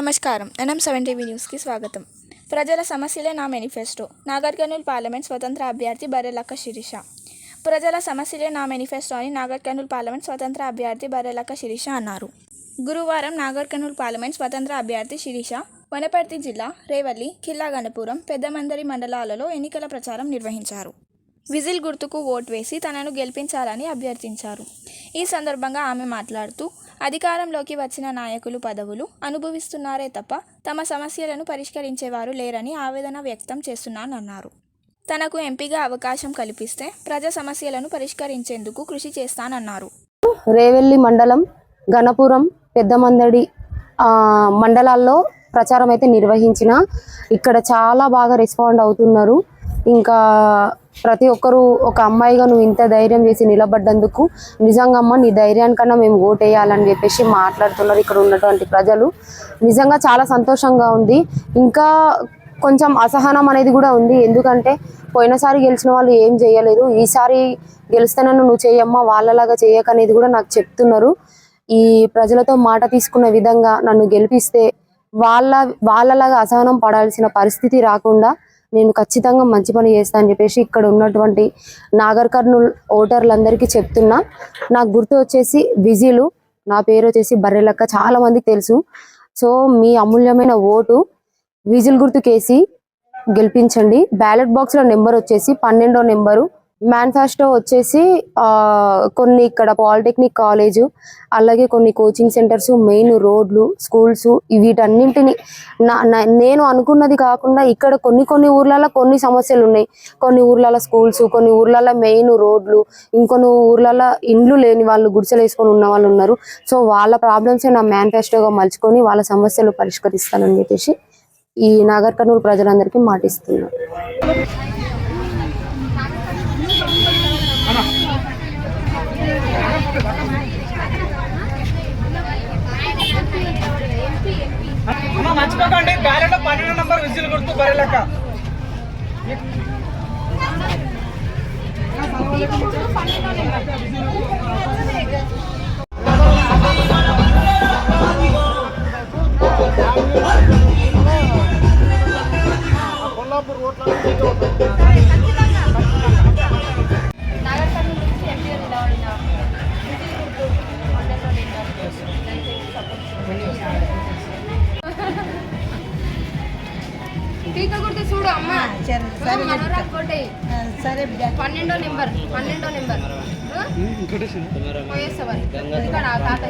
నమస్కారం. NM seven TV న్యూస్కి స్వాగతం. ప్రజల సమస్యలే నా మేనిఫెస్టో. నాగర్ కర్నూలు పార్లమెంట్ స్వతంత్ర అభ్యర్థి బర్రెలక్క శిరీష. ప్రజల సమస్యలే నా మేనిఫెస్టో అని నాగర్ కర్నూలు పార్లమెంట్ స్వతంత్ర అభ్యర్థి బర్రెలక్క శిరీష అన్నారు. గురువారం నాగర్ కర్నూలు పార్లమెంట్ స్వతంత్ర అభ్యర్థి శిరీష వనపర్తి జిల్లా రేవల్లి కిల్లా గణపురం పెద్దమందరి మండలాలలో ఎన్నికల ప్రచారం నిర్వహించారు. విజిల్ గుర్తుకు ఓటు వేసి తనను గెలిపించాలని అభ్యర్థించారు. ఈ సందర్భంగా ఆమె మాట్లాడుతూ అధికారంలోకి వచ్చిన నాయకులు పదవులు అనుభవిస్తున్నారే తప్ప తమ సమస్యలను పరిష్కరించేవారు లేరని ఆవేదన వ్యక్తం చేస్తున్నానన్నారు. తనకు ఎంపీగా అవకాశం కల్పిస్తే ప్రజా సమస్యలను పరిష్కరించేందుకు కృషి చేస్తానన్నారు. రేవెల్లి మండలం గణపురం పెద్దమందడి మండలాల్లో ప్రచారం అయితే నిర్వహించిన ఇక్కడ చాలా బాగా రెస్పాండ్ అవుతున్నారు. ఇంకా ప్రతి ఒక్కరు ఒక అమ్మాయిగా నువ్వు ఇంత ధైర్యం చేసి నిలబడ్డందుకు నిజంగా అమ్మ నీ ధైర్యానికన్నా మేము ఓటేయాలని చెప్పేసి మాట్లాడుతున్నారు ఇక్కడ ఉన్నటువంటి ప్రజలు. నిజంగా చాలా సంతోషంగా ఉంది. ఇంకా కొంచెం అసహనం అనేది కూడా ఉంది. ఎందుకంటే పోయినసారి గెలిచిన వాళ్ళు ఏం చేయలేదు ఈసారి గెలుస్తానన్ను నువ్వు చేయమ్మా వాళ్ళలాగా చేయకనేది కూడా నాకు చెప్తున్నారు. ఈ ప్రజలతో మాట తీసుకున్న విధంగా నన్ను గెలిపిస్తే వాళ్ళ వాళ్ళలాగా అసహనం పడాల్సిన పరిస్థితి రాకుండా నేను ఖచ్చితంగా మంచి పని చేస్తాను అని చెప్పేసి ఇక్కడ ఉన్నటువంటి నాగర్ కర్నూల్ ఓటర్లందరికీ చెప్తున్నా. నాకు గుర్తు వచ్చేసి విజీలు నా పేరు వచ్చేసి బర్రెలక్క చాలా మందికి తెలుసు. సో మీ అమూల్యమైన ఓటు విజిల్ గుర్తుకేసి గెలిపించండి. బ్యాలెట్ బాక్స్లో నెంబర్ వచ్చేసి పన్నెండో నెంబరు. మేనిఫెస్టో వచ్చేసి కొన్ని ఇక్కడ పాలిటెక్నిక్ కాలేజు అలాగే కొన్ని కోచింగ్ సెంటర్స్ మెయిన్ రోడ్లు స్కూల్స్ వీటన్నింటిని నా నేను అనుకున్నది కాకుండా ఇక్కడ కొన్ని కొన్ని ఊర్లలో కొన్ని సమస్యలు ఉన్నాయి. కొన్ని ఊర్లలో స్కూల్స్ కొన్ని ఊర్లలో మెయిన్ రోడ్లు ఇంకొన్ని ఊర్లలో ఇండ్లు లేని వాళ్ళు గుడిసెలు వేసుకొని ఉన్న వాళ్ళు ఉన్నారు. సో వాళ్ళ ప్రాబ్లమ్స్ నా మేనిఫెస్టోగా మలుచుకొని వాళ్ళ సమస్యలు పరిష్కరిస్తానని చెప్పేసి ఈ నాగర్ కర్నూలు ప్రజలందరికీ మాటిస్తున్నాను అమ్మ మర్చిపోకండి బ్యాలెట్ పన్నెండు నంబర్ విజిల్ గుర్తు బరెలక్క నాగర్ టీకా గుర్తు చూడు అమ్మ. సరే పన్నెండో నెంబర్ పన్నెండో నెంబర్. పోయేస్తావా ఇక్కడ తాత